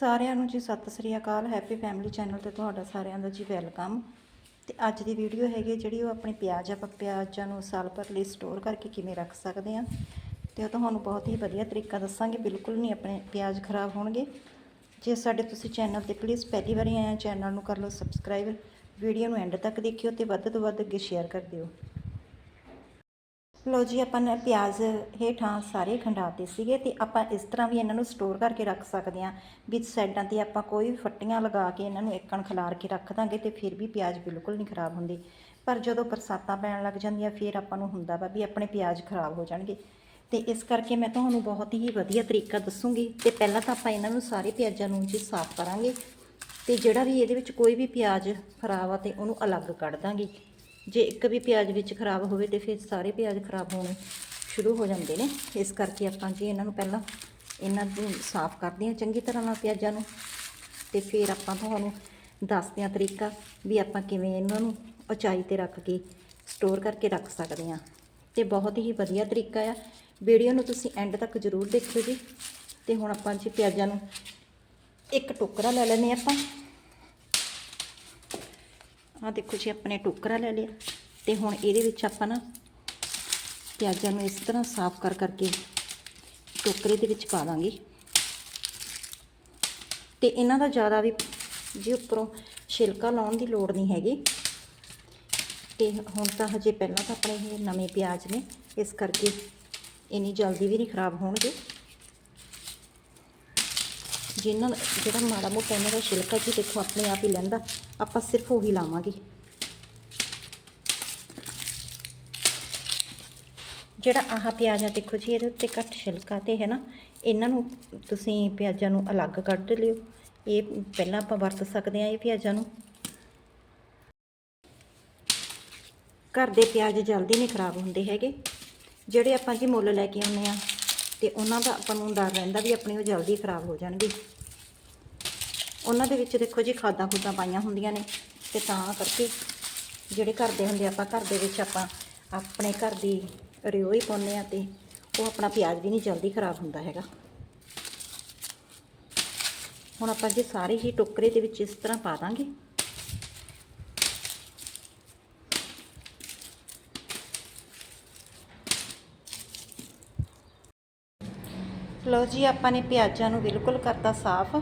ਸਾਰਿਆਂ ਨੂੰ ਜੀ ਸਤਿ ਸ੍ਰੀ ਅਕਾਲ ਹੈਪੀ ਫੈਮਿਲੀ ਚੈਨਲ ਤੇ ਤੁਹਾਡਾ ਸਾਰਿਆਂ ਦਾ ਜੀ ਵੈਲਕਮ ਤੇ ਅੱਜ ਦੀ ਵੀਡੀਓ ਹੈਗੀ ਜਿਹੜੀ ਉਹ ਆਪਣੇ ਪਿਆਜ਼, ਆਪਾਂ ਪਿਆਜ਼ਾਂ ਨੂੰ ਸਾਲ ਭਰ ਲਈ ਸਟੋਰ ਕਰਕੇ ਕਿਵੇਂ ਰੱਖ ਸਕਦੇ ਆ ਤੇ ਉਹ ਤੁਹਾਨੂੰ ਬਹੁਤ ਹੀ ਵਧੀਆ ਤਰੀਕਾ ਦੱਸਾਂਗੇ, ਬਿਲਕੁਲ ਨਹੀਂ ਆਪਣੇ ਪਿਆਜ਼ ਖਰਾਬ ਹੋਣਗੇ। ਜੇ ਸਾਡੇ ਤੁਸੀਂ ਚੈਨਲ ਤੇ ਪਲੀਜ਼ ਪਹਿਲੀ ਵਾਰੀ ਆਏ ਆ ਚੈਨਲ ਨੂੰ ਕਰ ਲਓ ਸਬਸਕ੍ਰਾਈਬ ਵੀਡੀਓ ਨੂੰ ਐਂਡ ਤੱਕ ਦੇਖਿਓ ਤੇ ਵੱਧ ਤੋਂ ਵੱਧ ਅੱਗੇ ਸ਼ੇਅਰ ਕਰ ਦਿਓ। ਲੋ ਜੀ, ਆਪਾਂ ਨੇ ਪਿਆਜ਼ ਹੇਠਾਂ ਸਾਰੇ ਖੰਡਾਤੇ ਸੀਗੇ ਤੇ ਆਪਾਂ ਇਸ ਤਰ੍ਹਾਂ ਵੀ ਇਹਨਾਂ ਨੂੰ ਸਟੋਰ ਕਰਕੇ ਰੱਖ ਸਕਦੇ ਹਾਂ। ਵਿੱਚ ਸਾਈਡਾਂ ਤੇ ਆਪਾਂ ਕੋਈ ਵੀ ਫੱਟੀਆਂ ਲਗਾ ਕੇ ਇਹਨਾਂ ਨੂੰ ਇੱਕਣ ਖਿਲਾਰ ਕੇ ਰੱਖ ਦਾਂਗੇ ਤੇ ਫਿਰ ਵੀ ਪਿਆਜ਼ ਬਿਲਕੁਲ ਨਹੀਂ ਖਰਾਬ ਹੁੰਦੇ। ਪਰ ਜਦੋਂ ਬਰਸਾਤਾਂ ਪੈਣ ਲੱਗ ਜਾਂਦੀਆਂ, ਫਿਰ ਆਪਾਂ ਨੂੰ ਹੁੰਦਾ ਵਾ ਵੀ ਆਪਣੇ ਪਿਆਜ਼ ਖਰਾਬ ਹੋ ਜਾਣਗੇ। ਤੇ ਇਸ ਕਰਕੇ ਮੈਂ ਤੁਹਾਨੂੰ ਬਹੁਤ ਹੀ ਵਧੀਆ ਤਰੀਕਾ ਦੱਸੂਗੀ ਤੇ ਪਹਿਲਾਂ ਤਾਂ ਆਪਾਂ ਇਹਨਾਂ ਨੂੰ ਸਾਰੇ ਪਿਆਜ਼ਾਂ ਨੂੰ ਜੀ ਸਾਫ਼ ਕਰਾਂਗੇ ਤੇ ਜਿਹੜਾ ਵੀ ਇਹਦੇ ਵਿੱਚ ਕੋਈ ਵੀ ਪਿਆਜ਼ ਖਰਾਬ ਆ ਤੇ ਉਹਨੂੰ ਅਲੱਗ ਕੱਢ ਦਾਂਗੇ। ਜੇ ਇੱਕ ਵੀ ਪਿਆਜ਼ ਵਿੱਚ ਖਰਾਬ ਹੋਵੇ ਤੇ ਫਿਰ ਸਾਰੇ ਪਿਆਜ਼ ਖਰਾਬ ਹੋਣੇ ਸ਼ੁਰੂ ਹੋ ਜਾਂਦੇ ਨੇ। ਇਸ ਕਰਕੇ ਆਪਾਂ ਜੀ ਇਹਨਾਂ ਨੂੰ ਪਹਿਲਾਂ ਇਹਨਾਂ ਨੂੰ ਸਾਫ਼ ਕਰਦੇ ਹਾਂ ਚੰਗੀ ਤਰ੍ਹਾਂ ਨਾਲ ਪਿਆਜ਼ਾਂ ਨੂੰ। ਤੇ ਫਿਰ ਆਪਾਂ ਤੁਹਾਨੂੰ ਦੱਸਦੇ ਹਾਂ ਤਰੀਕਾ ਵੀ ਆਪਾਂ ਕਿਵੇਂ ਇਹਨਾਂ ਨੂੰ ਉਚਾਈ ਤੇ ਰੱਖ ਕੇ ਸਟੋਰ ਕਰਕੇ ਰੱਖ ਸਕਦੇ ਹਾਂ। ਤੇ ਬਹੁਤ ਹੀ ਵਧੀਆ ਤਰੀਕਾ ਆ। ਵੀਡੀਓ ਨੂੰ ਤੁਸੀਂ ਐਂਡ ਤੱਕ ਜ਼ਰੂਰ ਦੇਖਿਓ ਜੀ। ਤੇ ਹੁਣ ਆਪਾਂ ਜੀ ਪਿਆਜ਼ਾਂ ਨੂੰ ਇੱਕ ਟੋਕਰਾ ਲੈ ਲੈਨੇ ਆਪਾਂ। ਆ ਦੇਖੋ ਜੀ ਆਪਣੇ ਟੋਕਰਾ ਲੈ ਲਿਆ ਤੇ ਹੁਣ ਇਹਦੇ ਵਿੱਚ ਆਪਾਂ ਨਾ ਪਿਆਜ਼ਾਂ ਨੂੰ ਇਸ ਤਰ੍ਹਾਂ ਸਾਫ਼ ਕਰ ਕਰਕੇ ਟੋਕਰੇ ਦੇ ਵਿੱਚ ਪਾ ਦਾਂਗੇ। ਤੇ ਇਹਨਾਂ ਦਾ ਜ਼ਿਆਦਾ ਵੀ ਜੀ ਉੱਪਰੋਂ ਛਿਲਕਾ ਲਾਉਣ ਦੀ ਲੋੜ ਨਹੀਂ ਹੈਗੀ। ਤੇ ਹੁਣ ਤਾਂ ਹਜੇ ਪਹਿਲਾਂ ਤਾਂ ਆਪਣੇ ਇਹ ਨਵੇਂ ਪਿਆਜ਼ ਨੇ, ਇਸ ਕਰਕੇ ਇੰਨੀ ਜਲਦੀ ਵੀ ਨਹੀਂ ਖਰਾਬ ਹੋਣਗੇ। ਜਿਨ੍ਹਾਂ ਜਿਹੜਾ ਮਾੜਾ ਮੋਟਾ ਇਹਨਾਂ ਦਾ ਛਿਲਕਾ ਜੀ ਦੇਖੋ ਆਪਣੇ ਆਪ ਹੀ ਲੈਂਦਾ, ਆਪਾਂ ਸਿਰਫ ਉਹੀ ਲਾਵਾਂਗੇ। ਜਿਹੜਾ ਆਹ ਪਿਆਜ਼ ਆ ਦੇਖੋ ਜੀ, ਇਹਦੇ ਉੱਤੇ ਘੱਟ ਛਿਲਕਾ ਤੇ ਹੈ ਨਾ, ਇਹਨਾਂ ਨੂੰ ਤੁਸੀਂ ਪਿਆਜ਼ਾਂ ਨੂੰ ਅਲੱਗ ਕੱਢ ਲਿਓ। ਇਹ ਪਹਿਲਾਂ ਆਪਾਂ ਵਰਤ ਸਕਦੇ ਆ ਇਹ ਪਿਆਜ਼ਾਂ ਨੂੰ। ਘਰ ਦੇ ਪਿਆਜ਼ ਜਲਦੀ ਨਹੀਂ ਖਰਾਬ ਹੁੰਦੇ ਹੈਗੇ। ਜਿਹੜੇ ਆਪਾਂ ਜੀ ਮੁੱਲ ਲੈ ਕੇ ਆਉਂਦੇ ਆ ਤੇ ਉਹਨਾਂ ਦਾ ਆਪਾਂ ਨੂੰ ਡਰ ਰਹਿੰਦਾ ਵੀ ਆਪਣੇ ਉਹ ਜਲਦੀ ਖਰਾਬ ਹੋ ਜਾਣਗੇ। ਉਹਨਾਂ ਦੇ ਵਿੱਚ ਦੇਖੋ ਜੀ ਖਾਦਾਂ ਖੁੱਦਾਂ ਪਾਈਆਂ ਹੁੰਦੀਆਂ ਨੇ ਤੇ ਤਾਂ ਕਰਕੇ ਜਿਹੜੇ ਘਰ ਦੇ ਹੁੰਦੇ ਆਪਾਂ ਘਰ ਦੇ ਵਿੱਚ ਆਪਾਂ ਆਪਣੇ ਘਰ ਦੀ ਰਿਓ ਹੀ ਪਾਉਂਦੇ ਆ ਤੇ ਉਹ ਆਪਣਾ ਪਿਆਜ਼ ਵੀ ਨਹੀਂ ਜਲਦੀ ਖਰਾਬ ਹੁੰਦਾ ਹੈਗਾ। ਹੁਣ ਆਪਾਂ ਜੇ ਸਾਰੇ ਹੀ ਟੋਕਰੇ ਦੇ ਵਿੱਚ ਇਸ ਤਰ੍ਹਾਂ ਪਾ ਦਾਂਗੇ। ਲਓ ਜੀ, ਆਪਾਂ ਨੇ ਪਿਆਜ਼ਾਂ ਨੂੰ ਬਿਲਕੁਲ ਕਰਤਾ ਸਾਫ਼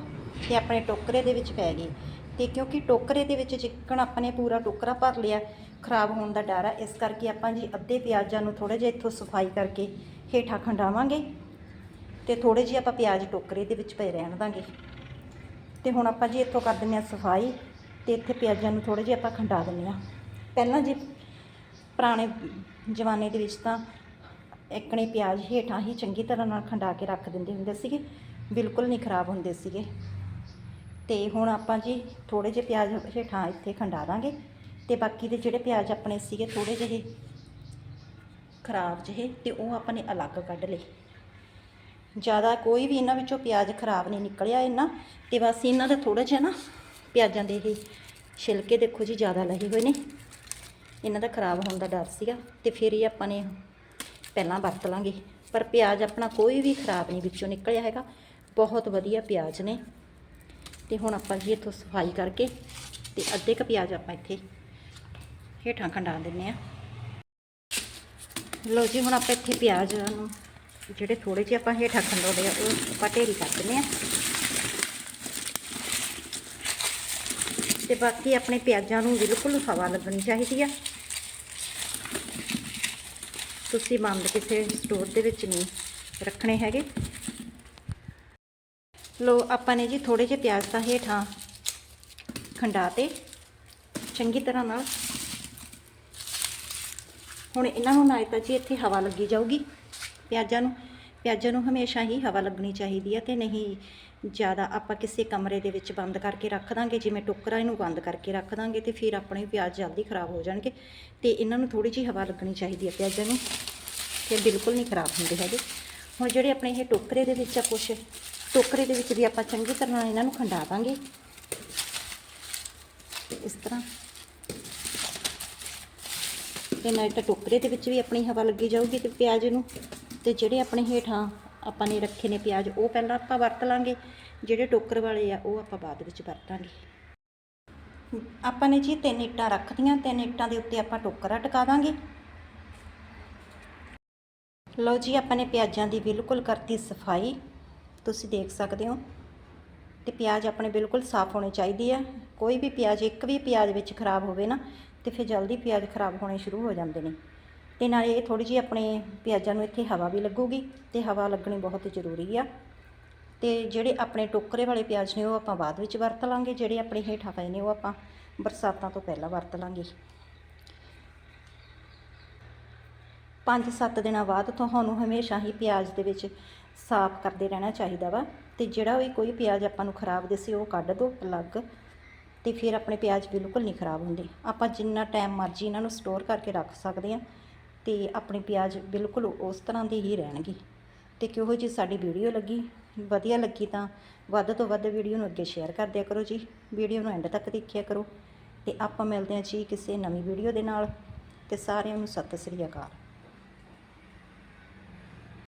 ਤੇ ਆਪਣੇ ਟੋਕਰੇ ਦੇ ਵਿੱਚ ਪੈ ਗਏ। ਤੇ ਕਿਉਂਕਿ ਟੋਕਰੇ ਦੇ ਵਿੱਚ ਚਿਕਨ ਆਪਾਂ ਨੇ ਪੂਰਾ ਟੋਕਰਾ ਭਰ ਲਿਆ, ਖਰਾਬ ਹੋਣ ਦਾ ਡਰ ਹੈ ਇਸ ਕਰਕੇ ਆਪਾਂ ਜੀ ਅੱਧੇ ਪਿਆਜ਼ਾਂ ਨੂੰ ਥੋੜਾ ਜਿਹਾ ਇੱਥੋਂ ਸਫ਼ਾਈ ਕਰਕੇ ਹੇਠਾਂ ਖੰਡਾਵਾਂਗੇ ਤੇ ਥੋੜੇ ਜਿਹੇ ਆਪਾਂ ਪਿਆਜ਼ ਟੋਕਰੇ ਦੇ ਵਿੱਚ ਪਏ ਰਹਿਣ ਦਾਂਗੇ। ਤੇ ਹੁਣ ਆਪਾਂ ਜੀ ਇੱਥੋਂ ਕਰ ਦਿੰਦੇ ਹਾਂ ਸਫ਼ਾਈ ਤੇ ਇੱਥੇ ਪਿਆਜ਼ਾਂ ਨੂੰ ਥੋੜੇ ਜਿਹੇ ਆਪਾਂ ਖੰਡਾ ਦਿੰਦੇ ਹਾਂ। ਪਹਿਲਾਂ ਜੀ ਪੁਰਾਣੇ ਜ਼ਮਾਨੇ ਦੇ ਵਿੱਚ ਤਾਂ ਇੱਕਣੇ ਪਿਆਜ਼ ਹੇਠਾਂ ਹੀ ਚੰਗੀ ਤਰ੍ਹਾਂ ਨਾਲ ਖੰਡਾ ਕੇ ਰੱਖ ਦਿੰਦੇ ਹੁੰਦੇ ਸੀਗੇ। ਬਿਲਕੁਲ ਨਹੀਂ ਖਰਾਬ ਹੁੰਦੇ ਸੀਗੇ। ਤੇ ਹੁਣ ਆਪਾਂ ਜੀ ਥੋੜੇ ਜਿਹੇ ਪਿਆਜ਼ ਹੇਠਾਂ ਇੱਥੇ ਖੰਡਾ ਦਾਂਗੇ ਤੇ ਬਾਕੀ ਦੇ ਜਿਹੜੇ ਪਿਆਜ਼ ਆਪਣੇ ਸੀਗੇ ਥੋੜੇ ਜਿਹੇ ਖਰਾਬ ਜਿਹੇ ਤੇ ਉਹ ਆਪਾਂ ਨੇ ਅਲੱਗ ਕੱਢ ਲਏ। ਜ਼ਿਆਦਾ ਕੋਈ ਵੀ ਇਹਨਾਂ ਵਿੱਚੋਂ ਪਿਆਜ਼ ਖਰਾਬ ਨਹੀਂ ਨਿਕਲਿਆ ਇਹਨਾਂ ਤੇ ਬਸ ਇਹਨਾਂ ਦਾ ਥੋੜਾ ਜਿਹਾ ਨਾ ਪਿਆਜ਼ਾਂ ਦੇ ਇਹ ਛਿਲਕੇ ਦੇਖੋ ਜੀ ਜ਼ਿਆਦਾ ਲੱਗੇ ਹੋਏ ਨੇ। ਇਹਨਾਂ ਦਾ ਖਰਾਬ ਹੋਣ ਦਾ ਡਰ ਸੀਗਾ ਤੇ ਫਿਰ ਹੀ ਆਪਾਂ ਨੇ ਪਹਿਲਾਂ ਵਰਤ ਲਾਂਗੇ। ਪਰ ਪਿਆਜ਼ ਆਪਣਾ ਕੋਈ ਵੀ ਖਰਾਬ ਨਹੀਂ ਵਿੱਚੋਂ ਨਿਕਲਿਆ ਹੈਗਾ। ਬਹੁਤ ਵਧੀਆ ਪਿਆਜ਼ ਨੇ। ਤੇ ਹੁਣ ਆਪਾਂ ਜੀ ਇੱਥੋਂ ਸਫ਼ਾਈ ਕਰਕੇ ਤੇ ਅੱਧੇ ਕ ਪਿਆਜ਼ ਆਪਾਂ ਇੱਥੇ ਹੇਠਾਂ ਖੰਡਾ ਦਿੰਨੇ ਆ ਲੋ ਜੀ, ਹੁਣ ਆਪਾਂ ਇੱਥੇ ਪਿਆਜ਼ ਨੂੰ ਜਿਹੜੇ ਥੋੜੇ ਜਿਹੇ ਆਪਾਂ ਹੇਠਾਂ ਖੰਡਾਉਂਦੇ ਆ ਉਹ ਆਪਾਂ ਢੇਰੀ ਕਰ ਦਿੰਨੇ ਆ ਤੇ ਬਾਕੀ ਆਪਣੇ ਪਿਆਜ਼ਾਂ ਨੂੰ ਬਿਲਕੁਲ ਹਵਾ ਲੱਗਣੀ ਚਾਹੀਦੀ ਆ। ਤੁਸੀਂ ਬੰਦ ਕਿਸੇ ਸਟੋਰ ਦੇ ਵਿੱਚ ਨਹੀਂ ਰੱਖਣੇ ਹੈਗੇ। ਲੋ ਆਪਾਂ ਨੇ ਜੀ ਥੋੜੇ ਜਿਹੇ ਪਿਆਜ਼ ਦਾ ਹੇਠਾਂ ਖੰਡਾ ਤੇ ਚੰਗੀ ਤਰ੍ਹਾਂ ਨਾਲ ਹੁਣ ਇਹਨਾਂ ਨੂੰ ਨਾ ਤਾਂ ਜੀ ਇੱਥੇ ਹਵਾ ਲੱਗੀ ਜਾਊਗੀ ਪਿਆਜ਼ਾਂ ਨੂੰ। ਪਿਆਜ਼ਾਂ ਨੂੰ ਹਮੇਸ਼ਾ ਹੀ ਹਵਾ ਲੱਗਣੀ ਚਾਹੀਦੀ ਹੈ ਤੇ ਨਹੀਂ ਜ਼ਿਆਦਾ ਆਪਾਂ ਕਿਸੇ ਕਮਰੇ ਦੇ ਵਿੱਚ ਬੰਦ ਕਰਕੇ ਰੱਖ ਦਾਂਗੇ, ਜਿਵੇਂ ਟੋਕਰਾ ਇਹਨੂੰ ਬੰਦ ਕਰਕੇ ਰੱਖ ਦਾਂਗੇ ਤੇ ਫਿਰ ਆਪਣੇ ਪਿਆਜ਼ ਜਲਦੀ ਖਰਾਬ ਹੋ ਜਾਣਗੇ ਤੇ ਇਹਨਾਂ ਨੂੰ ਥੋੜੀ ਜਿਹੀ ਹਵਾ ਲੱਗਣੀ ਚਾਹੀਦੀ ਹੈ ਪਿਆਜ਼ਾਂ ਨੂੰ ਫਿਰ ਬਿਲਕੁਲ ਨਹੀਂ ਖਰਾਬ ਹੁੰਦੇ ਹੈਗੇ। ਹੁਣ ਜਿਹੜੇ ਆਪਣੇ ਇਹ ਟੋਕਰੇ ਦੇ ਵਿੱਚ ਆ ਕੁਛ, ਟੋਕਰੇ ਦੇ ਵਿੱਚ ਵੀ ਆਪਾਂ ਚੰਗੀ ਤਰ੍ਹਾਂ ਇਹਨਾਂ ਨੂੰ ਖੰਡਾ ਦਾਂਗੇ। ਇਸ ਤਰ੍ਹਾਂ ਤੇ ਨਾਲ ਤਾਂ ਟੋਕਰੇ ਦੇ ਵਿੱਚ ਵੀ ਆਪਣੀ ਹਵਾ ਲੱਗੀ ਜਾਊਗੀ ਤੇ ਪਿਆਜ਼ ਨੂੰ। ਤੇ ਜਿਹੜੇ ਆਪਣੇ ਹੇਠਾਂ ਆਪਾਂ ਨੇ ਰੱਖੇ ਨੇ ਪਿਆਜ਼, ਉਹ ਪਹਿਲਾਂ ਆਪਾਂ ਵਰਤ ਲਾਂਗੇ। ਜਿਹੜੇ ਟੋਕਰ ਵਾਲੇ ਆ, ਉਹ ਆਪਾਂ ਬਾਅਦ ਵਿੱਚ ਵਰਤਾਂਗੇ। ਆਪਾਂ ਨੇ ਜੀ ਤਿੰਨ ਇੱਟਾਂ ਰੱਖਦੀਆਂ ਤਿੰਨ ਇੱਟਾਂ ਦੇ ਉੱਤੇ ਆਪਾਂ ਟੋਕਰਾ ਟਿਕਾ ਦਾਂਗੇ। ਲਓ ਜੀ, ਆਪਾਂ ਨੇ ਪਿਆਜ਼ਾਂ ਦੀ ਬਿਲਕੁਲ ਕਰਤੀ ਸਫ਼ਾਈ। ਤੁਸੀਂ ਦੇਖ ਸਕਦੇ ਹੋ। ਤੇ ਪਿਆਜ਼ ਆਪਣੇ ਬਿਲਕੁਲ ਸਾਫ਼ ਹੋਣੇ ਚਾਹੀਦੇ ਆ। ਕੋਈ ਵੀ ਪਿਆਜ਼, ਇੱਕ ਵੀ ਪਿਆਜ਼ ਵਿੱਚ ਖਰਾਬ ਹੋਵੇ ਨਾ, ਤੇ ਫਿਰ ਜਲਦੀ ਪਿਆਜ਼ ਖਰਾਬ ਹੋਣੇ ਸ਼ੁਰੂ ਹੋ ਜਾਂਦੇ ਨੇ। ਤੇ ਨਾਲੇ ਇਹ ਥੋੜੀ ਜਿਹੀ ਆਪਣੇ ਪਿਆਜ਼ਾਂ ਨੂੰ ਇੱਥੇ ਹਵਾ ਵੀ ਲੱਗੂਗੀ ਤੇ ਹਵਾ ਲੱਗਣੀ ਬਹੁਤ ਜ਼ਰੂਰੀ ਆ। ਤੇ ਜਿਹੜੇ ਆਪਣੇ ਟੋਕਰੇ ਵਾਲੇ ਪਿਆਜ਼ ਨੇ ਉਹ ਆਪਾਂ ਬਾਅਦ ਵਿੱਚ ਵਰਤ ਲਾਂਗੇ, ਜਿਹੜੇ ਆਪਣੇ ਹੇਠਾਂ ਪਏ ਨੇ ਉਹ ਆਪਾਂ ਬਰਸਾਤਾਂ ਤੋਂ ਪਹਿਲਾਂ ਵਰਤ ਲਾਂਗੇ। 5-7 ਦਿਨਾਂ ਬਾਅਦ ਤੁਹਾਨੂੰ ਹਮੇਸ਼ਾ ਹੀ ਪਿਆਜ਼ ਦੇ ਵਿੱਚ ਸਾਫ਼ ਕਰਦੇ ਰਹਿਣਾ ਚਾਹੀਦਾ ਵਾ ਤੇ ਜਿਹੜਾ ਵੀ ਕੋਈ ਪਿਆਜ਼ ਆਪਾਂ ਨੂੰ ਖਰਾਬ ਦਿਸੇ ਉਹ ਕੱਢ ਦਿਓ ਅਲੱਗ ਤੇ ਫਿਰ ਆਪਣੇ ਪਿਆਜ਼ ਬਿਲਕੁਲ ਨਹੀਂ ਖਰਾਬ ਹੁੰਦੇ। ਆਪਾਂ ਜਿੰਨਾ ਟਾਈਮ ਮਰਜ਼ੀ ਇਹਨਾਂ ਨੂੰ ਸਟੋਰ ਕਰਕੇ ਰੱਖ ਸਕਦੇ ਹਾਂ। ਤੇ ਆਪਣੇ ਪਿਆਜ਼ ਬਿਲਕੁਲ ਉਸ ਤਰ੍ਹਾਂ ਦੇ ਹੀ ਰਹਿਣਗੇ। ਤੇ ਕਿਹੋ ਜੀ ਸਾਡੀ ਵੀਡੀਓ ਲੱਗੀ, ਵਧੀਆ ਲੱਗੀ ਤਾਂ ਵੱਧ ਤੋਂ ਵੱਧ ਵੀਡੀਓ ਨੂੰ ਅੱਗੇ ਸ਼ੇਅਰ ਕਰ ਦਿਆ ਕਰੋ ਜੀ। ਵੀਡੀਓ ਨੂੰ ਐਂਡ ਤੱਕ ਦੇਖਿਆ ਕਰੋ। ਤੇ ਆਪਾਂ ਮਿਲਦੇ ਹਾਂ ਜੀ ਕਿਸੇ ਨਵੀਂ ਵੀਡੀਓ ਦੇ ਨਾਲ। ਤੇ ਸਾਰਿਆਂ ਨੂੰ ਸਤਿ ਸ੍ਰੀ ਅਕਾਲ।